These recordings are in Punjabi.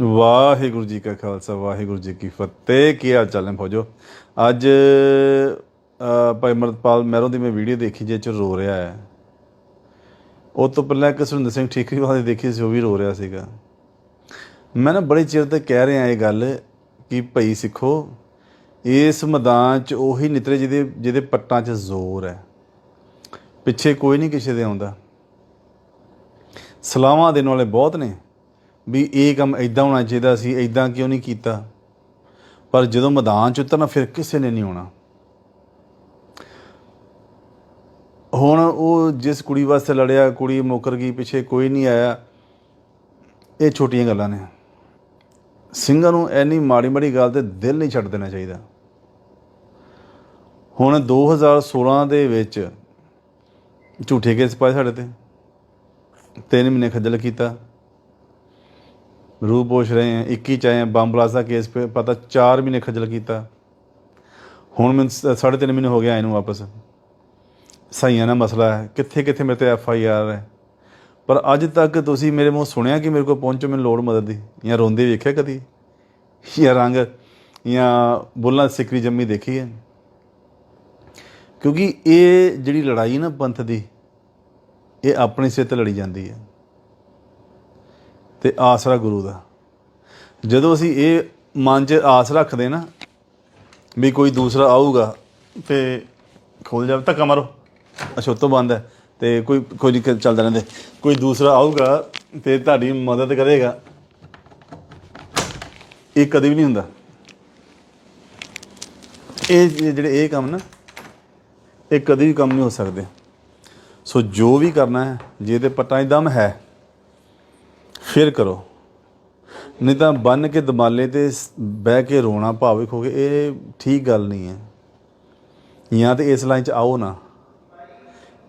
ਵਾਹਿਗੁਰੂ ਜੀ ਕਾ ਖਾਲਸਾ, ਵਾਹਿਗੁਰੂ ਜੀ ਕੀ ਫਤਿਹ। ਕੀ ਹਾਲ ਚਾਲ ਨੇ ਫੌਜੋ? ਅੱਜ ਭਾਈ ਅਮਰਪਾਲ ਮਹਿਰੋਂ ਦੀ ਮੈਂ ਵੀਡੀਓ ਦੇਖੀ ਜੇ ਚ ਰੋ ਰਿਹਾ ਹੈ। ਉਹ ਤੋਂ ਪਹਿਲਾਂ ਇੱਕ ਸੁਰਿੰਦਰ ਸਿੰਘ ਠੀਕਰੀਵਾਲ ਦੀ ਦੇਖੀ ਸੀ, ਉਹ ਵੀ ਰੋ ਰਿਹਾ ਸੀਗਾ। ਮੈਂ ਨਾ ਬੜੇ ਚਿਰ 'ਤੇ ਕਹਿ ਰਿਹਾ ਇਹ ਗੱਲ ਕਿ ਭਈ ਸਿੱਖੋ, ਇਸ ਮੈਦਾਨ 'ਚ ਉਹੀ ਨਿਤਰੇ ਜਿਹਦੇ ਜਿਹਦੇ ਪੱਟਾਂ 'ਚ ਜ਼ੋਰ ਹੈ। ਪਿੱਛੇ ਕੋਈ ਨਹੀਂ ਕਿਸੇ ਦੇ ਆਉਂਦਾ। ਸਲਾਹਾਂ ਦੇਣ ਵਾਲੇ ਬਹੁਤ ਨੇ। ਵੀ ਇਹ ਕੰਮ ਇਦਾਂ ਹੋਣਾ ਚਾਹੀਦਾ ਸੀ ਇਦਾਂ ਕਿਉਂ ਨਹੀਂ ਕੀਤਾ? ਪਰ ਜਦੋਂ ਮੈਦਾਨ 'ਚ ਉਤਰਨਾ, ਫਿਰ ਕਿਸੇ ਨੇ ਨਹੀਂ ਆਉਣਾ। ਹੁਣ ਉਹ ਜਿਸ ਕੁੜੀ ਵਾਸਤੇ ਲੜਿਆ, ਕੁੜੀ ਮੁੱਕਰ ਗਈ, ਪਿੱਛੇ ਕੋਈ ਨਹੀਂ ਆਇਆ, ਇਹ ਛੋਟੀਆਂ ਗੱਲਾਂ ਨੇ। ਸਿੰਘਾਂ ਨੂੰ ਐਨੀ ਮਾੜੀ ਮਾੜੀ ਗੱਲ ਤੇ ਦਿਲ ਨਹੀਂ ਛੱਡ ਦੇਣਾ ਚਾਹੀਦਾ। ਹੁਣ 2016 ਦੇ ਵਿੱਚ ਝੂਠੇ ਕੇਸ ਪਾਏ ਸਾਡੇ ਤੇ। ਤਿੰਨ ਮਹੀਨੇ ਖੱਜਲ ਕੀਤਾ। ਰੂਹ ਪੋਸ਼ ਰਹੇ ਆ 21 ਚ ਆਏ ਆ ਬੰਬ ਬਲਾਸਟ ਦਾ ਕੇਸ ਪਤਾ 4 ਮਹੀਨੇ ਖੱਜਲ ਕੀਤਾ। ਹੁਣ ਮੈਨੂੰ ਸ- ਸਾਢੇ ਤਿੰਨ ਮਹੀਨੇ ਹੋ ਗਿਆ ਆਏ ਨੂੰ ਵਾਪਸ। ਸਹੀਆਂ ਦਾ ਮਸਲਾ ਹੈ ਕਿੱਥੇ ਕਿੱਥੇ ਮੇਰੇ ਤੇ ਐਫ ਆਈ ਆਰ ਹੈ। ਪਰ ਅੱਜ ਤੱਕ ਤੁਸੀਂ ਮੇਰੇ ਮੂੰਹ ਸੁਣਿਆ ਕਿ ਮੇਰੇ ਕੋਲ ਪਹੁੰਚੋ ਮੈਨੂੰ ਲੋੜ ਮਦਦ ਦੀ? ਜਾਂ ਰੋਂਦੇ ਵੇਖਿਆ ਕਦੀ? ਜਾਂ ਰੰਗ, ਜਾਂ ਬੁੱਲਾਂ ਸਿਕਰੀ ਜੰਮੀ ਦੇਖੀ ਹੈ? ਕਿਉਂਕਿ ਇਹ ਜਿਹੜੀ ਲੜਾਈ ਨਾ ਪੰਥ ਦੀ, ਇਹ ਆਪਣੇ ਸਿਰ ਤੇ ਲੜੀ ਜਾਂਦੀ ਹੈ। ਤੇ ਆਸਰਾ ਗੁਰੂ ਦਾ। ਜਦੋਂ ਅਸੀਂ ਇਹ ਮਨ 'ਚ ਆਸ ਰੱਖਦੇ ਨਾ ਵੀ ਕੋਈ ਦੂਸਰਾ ਆਊਗਾ ਤੇ ਖੋਲ ਜਾਵੇ ਧੱਕਾ ਮਾਰੋ। ਅੱਛਾ, ਉਹ ਬੰਦ ਹੈ। ਤੇ ਕੋਈ ਕੋਈ ਨਹੀਂ, ਚੱਲਦਾ ਰਹਿੰਦੇ ਕੋਈ ਦੂਸਰਾ ਆਊਗਾ ਤੇ ਤੁਹਾਡੀ ਮਦਦ ਕਰੇਗਾ। ਇਹ ਕਦੇ ਵੀ ਨਹੀਂ ਹੁੰਦਾ। ਇਹ ਜਿਹੜੇ ਇਹ ਕੰਮ ਨਾ, ਇਹ ਕਦੇ ਵੀ ਕੰਮ ਨਹੀਂ ਹੋ ਸਕਦੇ। ਸੋ ਜੋ ਵੀ ਕਰਨਾ ਹੈ, ਜੇ ਤੇ ਪੱਟਾਂ 'ਚ ਦਮ ਹੈ ਫਿਰ ਕਰੋ। ਨਹੀਂ ਤਾਂ ਬੰਨ ਕੇ ਦਮਾਲੇ ਤੇ ਬਹਿ ਕੇ ਰੋਣਾ ਭਾਵਿਕ ਹੋ ਕੇ ਇਹ ਠੀਕ ਗੱਲ ਨਹੀਂ ਹੈ। ਜਾਂ ਤੇ ਇਸ ਲਾਈਨ 'ਚ ਆਓ ਨਾ।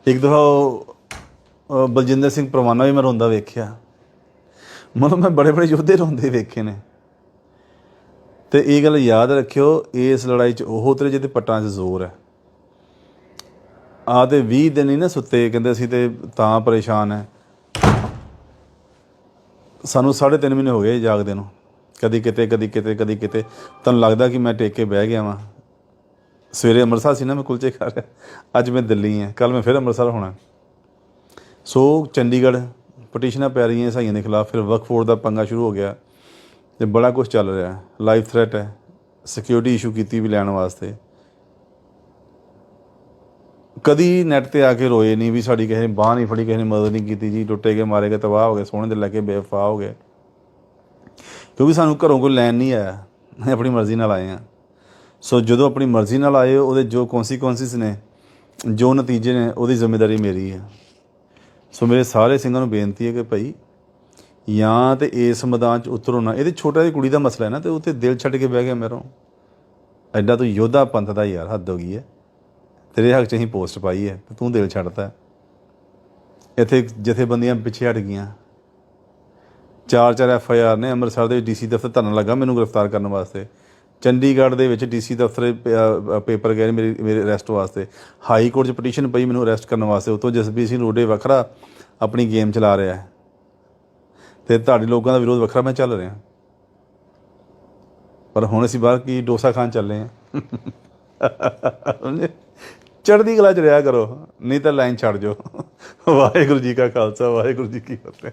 ਇੱਕ ਦਫਾ ਉਹ, ਬਲਜਿੰਦਰ ਸਿੰਘ ਪਰਵਾਨਾ ਵੀ ਮੈਂ ਰੋਂਦਾ ਵੇਖਿਆ। ਮਤਲਬ ਮੈਂ ਬੜੇ ਬੜੇ ਯੋਧੇ ਰੋਂਦੇ ਵੇਖੇ ਨੇ। ਤੇ ਇਹ ਗੱਲ ਯਾਦ ਰੱਖਿਓ ਇਸ ਲੜਾਈ 'ਚ ਉਹ ਉਤਰੇ ਜਿਹਦੇ ਪੱਟਾਂ 'ਚ ਜ਼ੋਰ ਹੈ। ਆ ਤੇ 20 ਦਿਨ ਹੀ ਨਾ ਸੁੱਤੇ ਕਹਿੰਦੇ ਅਸੀਂ ਤੇ ਤਾਂ ਪਰੇਸ਼ਾਨ ਹੈ। ਸਾਨੂੰ 3.5 ਮਹੀਨੇ ਹੋ ਗਏ ਜਾਗਦੇ ਨੂੰ। ਕਦੀ ਕਿਤੇ ਕਦੀ ਕਿਤੇ ਕਦੀ ਕਿਤੇ। ਤੁਹਾਨੂੰ ਲੱਗਦਾ ਕਿ ਮੈਂ ਟੇਕ ਕੇ ਬਹਿ ਗਿਆ ਵਾਂ। ਸਵੇਰੇ ਅੰਮ੍ਰਿਤਸਰ ਸੀ ਨਾ ਮੈਂ ਕੁਲਚੇ ਖਾ ਰਿਹਾ ਅੱਜ ਮੈਂ ਦਿੱਲੀ ਹਾਂ ਕੱਲ ਮੈਂ ਫਿਰ ਅੰਮ੍ਰਿਤਸਰ ਹੋਣਾ। ਸੋ ਚੰਡੀਗੜ੍ਹ ਪਟੀਸ਼ਨਾਂ ਪੈ ਰਹੀਆਂ ਸਾਈਆਂ ਦੇ ਖਿਲਾਫ ਫਿਰ ਵਕਫ ਬੋਰਡ ਦਾ ਪੰਗਾ ਸ਼ੁਰੂ ਹੋ ਗਿਆ ਤੇ ਬੜਾ ਕੁਝ ਚੱਲ ਰਿਹਾ। ਲਾਈਫ ਥ੍ਰੈਟ ਹੈ। ਸਿਕਿਉਰਿਟੀ ਇਸ਼ੂ ਕੀਤੀ ਵੀ ਲੈਣ ਵਾਸਤੇ। ਕਦੀ ਨੈਟ ਤੇ ਆ ਕੇ ਰੋਏ ਨਹੀਂ ਵੀ ਸਾਡੀ ਕਿਸੇ ਨੇ ਬਾਹ ਨਹੀਂ ਫੜੀ, ਕਿਸੇ ਨੇ ਮਦਦ ਨਹੀਂ ਕੀਤੀ, ਜੀ ਟੁੱਟੇ ਗਏ, ਮਾਰੇ ਗਏ, ਤਬਾਹ ਹੋ ਗਏ, ਸੋਹਣੇ ਦੇ ਲੈ ਕੇ ਬੇਵਫਾ ਹੋ ਗਏ। ਕਿਉਂਕਿ ਸਾਨੂੰ ਘਰੋਂ ਕੋਈ ਲੈਣ ਨਹੀਂ ਆਇਆ। ਅਸੀਂ ਆਪਣੀ ਮਰਜ਼ੀ ਨਾਲ ਆਏ ਆ ਸੋ ਜਦੋਂ ਆਪਣੀ ਮਰਜ਼ੀ ਨਾਲ ਆਏ ਉਹਦੇ ਜੋ ਕੌਨਸੀਕੁਐਂਸਿਸ ਨੇ, ਜੋ ਨਤੀਜੇ ਨੇ, ਉਹਦੀ ਜ਼ਿੰਮੇਵਾਰੀ ਮੇਰੀ ਹੈ। ਸੋ ਮੇਰੇ ਸਾਰੇ ਸਿੰਘਾਂ ਨੂੰ ਬੇਨਤੀ ਹੈ ਕਿ ਭਾਈ ਜਾਂ ਤੇ ਇਸ ਮੈਦਾਨ 'ਚ ਉਤਰੋ ਨਾ। ਇਹਦੇ ਛੋਟਾ ਜਿਹੀ ਕੁੜੀ ਦਾ ਮਸਲਾ ਹੈ ਨਾ, ਤੇ ਉੱਥੇ ਦਿਲ ਛੱਡ ਕੇ ਬਹਿ ਗਿਆ ਮੇਰੋਂ। ਐਡਾ ਤੂੰ ਯੋਧਾ ਪੰਥ ਦਾ ਯਾਰ ਹੱਦ ਹੋ ਗਈ ਹੈ। ਤੇਰੇ ਹੱਕ 'ਚ ਅਸੀਂ ਪੋਸਟ ਪਾਈ ਹੈ ਤੇ ਤੂੰ ਦਿਲ ਛੱਡਤਾ। ਇੱਥੇ ਜਥੇਬੰਦੀਆਂ ਪਿੱਛੇ ਹਟ ਗਈਆਂ। ਚਾਰ ਚਾਰ ਐਫ ਆਈ ਆਰ ਨੇ ਅੰਮ੍ਰਿਤਸਰ ਦੇ ਡੀਸੀ ਦਫ਼ਤਰ ਧਰਨ ਲੱਗਾ ਮੈਨੂੰ ਗ੍ਰਿਫਤਾਰ ਕਰਨ ਵਾਸਤੇ। ਚੰਡੀਗੜ੍ਹ ਦੇ ਵਿੱਚ ਡੀਸੀ ਦਫ਼ਤਰ ਪੇਪਰ ਗਏ ਨੇ ਮੇਰੀ, ਮੇਰੇ ਅਰੈਸਟ ਵਾਸਤੇ। ਹਾਈ ਕੋਰਟ 'ਚ ਪਟੀਸ਼ਨ ਪਈ ਮੈਨੂੰ ਅਰੈਸਟ ਕਰਨ ਵਾਸਤੇ। ਉਤੋਂ ਜਸਬੀਰ ਸਿੰਘ ਰੋਡੇ ਵੱਖਰਾ ਆਪਣੀ ਗੇਮ ਚਲਾ ਰਿਹਾ ਹੈ। ਤੇ ਤੁਹਾਡੇ ਲੋਕਾਂ ਦਾ ਵਿਰੋਧ ਵੱਖਰਾ ਮੈਂ ਚੱਲ ਰਿਹਾ। ਪਰ ਹੁਣ ਅਸੀਂ ਬਾਹਰ ਕੀ ਡੋਸਾ ਖਾਣ ਚੱਲੇ ਹਾਂ? ਚੜ੍ਹਦੀ ਕਲਾ ਚ ਰਿਹਾ ਕਰੋ, ਨਹੀਂ ਤਾਂ ਲਾਈਨ ਛੱਡ ਜਾਓ। ਵਾਹਿਗੁਰੂ ਜੀ ਕਾ ਖਾਲਸਾ, ਵਾਹਿਗੁਰੂ ਜੀ ਕੀ ਫਤਿਹ।